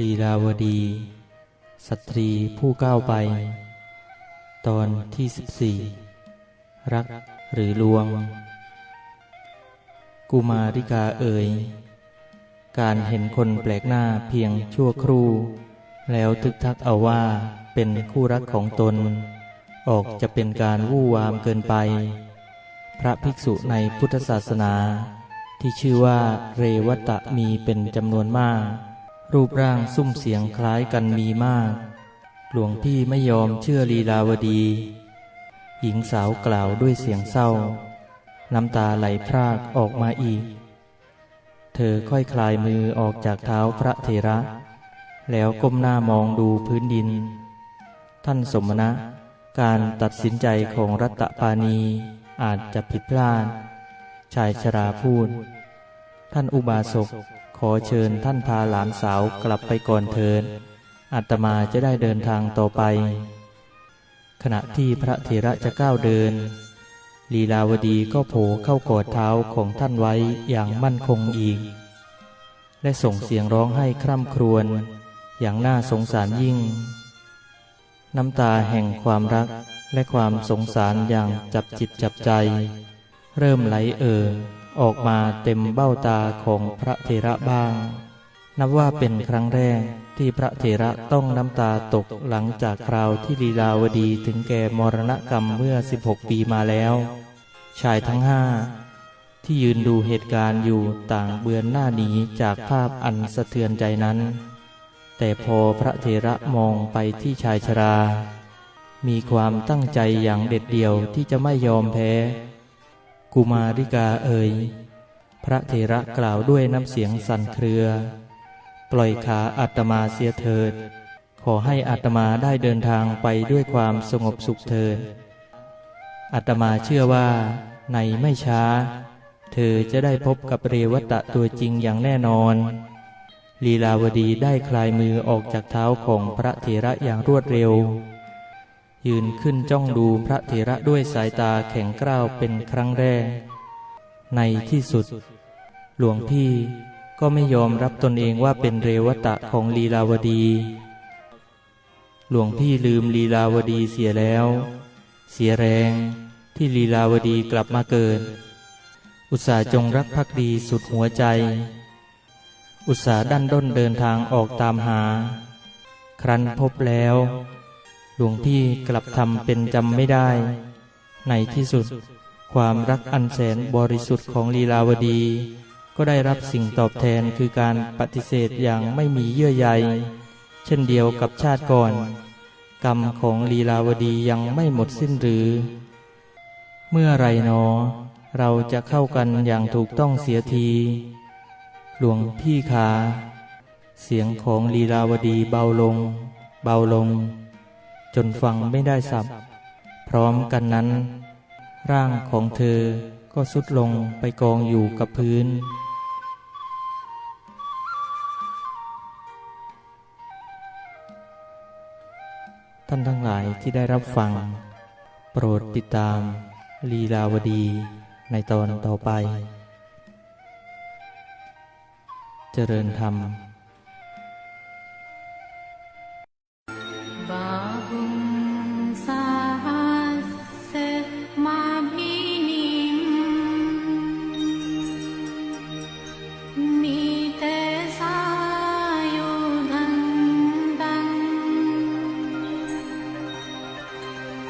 ลีลาวดี สตรีผู้ก้าวไป ตอนที่สิบสี่รักหรือลวง กุมาริกาเอ่ย การเห็นคนแปลกหน้าเพียงชั่วครู่ แล้วทึกทักเอาว่าเป็นคู่รักของตน ออกจะเป็นการวู่วามเกินไป พระภิกษุในพุทธศาสนา ที่ชื่อว่าเรวตะมีเป็นจำนวนมาก รูปร่างซุ้มเสียงคล้ายกันมีมาก หลวงพี่ไม่ยอมเชื่อลีลาวดี หญิงสาวกล่าวด้วยเสียงเศร้า น้ำตาไหลพรากออกมาอีก เธอค่อยคลายมือออกจากเท้าพระเถระ แล้วก้มหน้ามองดูพื้นดิน ท่านสมณะ การตัดสินใจของรัตปานีอาจจะผิดพลาด ชายชราพูด ท่านอุบาสก อเชิญท่านพาหลานสาวกลับไปก่อนเถิดอาตมาจะได้เดินทางต่อไป ขณะที่พระเถระจะก้าวเดิน ลีลาวดีก็โผเข้ากอดเท้าของท่านไว้อย่างมั่นคงอีก และส่งเสียงร้องไห้คร่ำครวญอย่างน่าสงสารยิ่ง น้ำตาแห่งความรักและความสงสารอย่างจับจิตจับใจ เริ่มไหลเอ่อ ออกมาเต็มเบ้าตาของพระเถระบ้าง นับว่าเป็นครั้งแรกที่พระเถระต้องน้ำตาตกหลังจากคราวที่ลีลาวดีถึงแก่มรณกรรมเมื่อ 16 ปีมาแล้ว ชายทั้งห้าที่ยืนดูเหตุการณ์อยู่ต่างเบือนหน้าหนีจากภาพอันสะเทือนใจนั้น แต่พอพระเถระมองไปที่ชายชรา มีความตั้งใจอย่างเด็ดเดี่ยวที่จะไม่ยอมแพ้ กุมาริกาเอ่ยพระเถระกล่าวด้วยน้ำเสียงสั่นเครือ ปล่อยขาอาตมาเสียเถิด ขอให้อาตมาได้เดินทางไปด้วยความสงบสุขเถิดอาตมาเชื่อว่า ในไม่ช้า เธอจะได้พบกับเรวตะตัวจริงอย่างแน่นอน ลีลาวดีได้คลายมือออกจากเท้าของพระเถระอย่างรวดเร็ว ยืนขึ้นจ้องดูพระเถระด้วยสายตาแข็งกร้าวเป็นครั้งแรก ในที่สุด หลวงพี่ก็ไม่ยอมรับตนเองว่าเป็นเรวตะของลีลาวดี หลวงพี่ลืมลีลาวดีเสียแล้ว เสียแรงที่ลีลาวดีกลับมาเกิด อุตส่าห์จงรักภักดีสุดหัวใจ อุตส่าห์ดันด้นเดินทางออกตามหา ครั้นพบแล้ว วงพี่กลับทำเป็นจำไม่ได้ ในที่สุด ความรักอันแสนบริสุทธิ์ของลีลาวดี ก็ได้รับสิ่งตอบแทนคือการปฏิเสธอย่างไม่มีเยื่อใยเช่นเดียวกับชาติก่อน กรรมของลีลาวดียังไม่หมดสิ้นหรือ เมื่อไรหนอ เราจะเข้ากันอย่างถูกต้องเสียที หลวงพี่ขา เสียงของลีลาวดีเบาลง เบาลง จนฟังไม่ได้สับ พร้อมกันนั้น ร่างของเธอก็สุดลงไปกองอยู่กับพื้น ท่านทั้งหลายที่ได้รับฟัง โปรดติดตาม ลีลาวดีในตอนต่อไป เจริญธรรม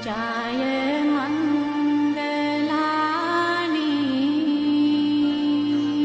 Jaya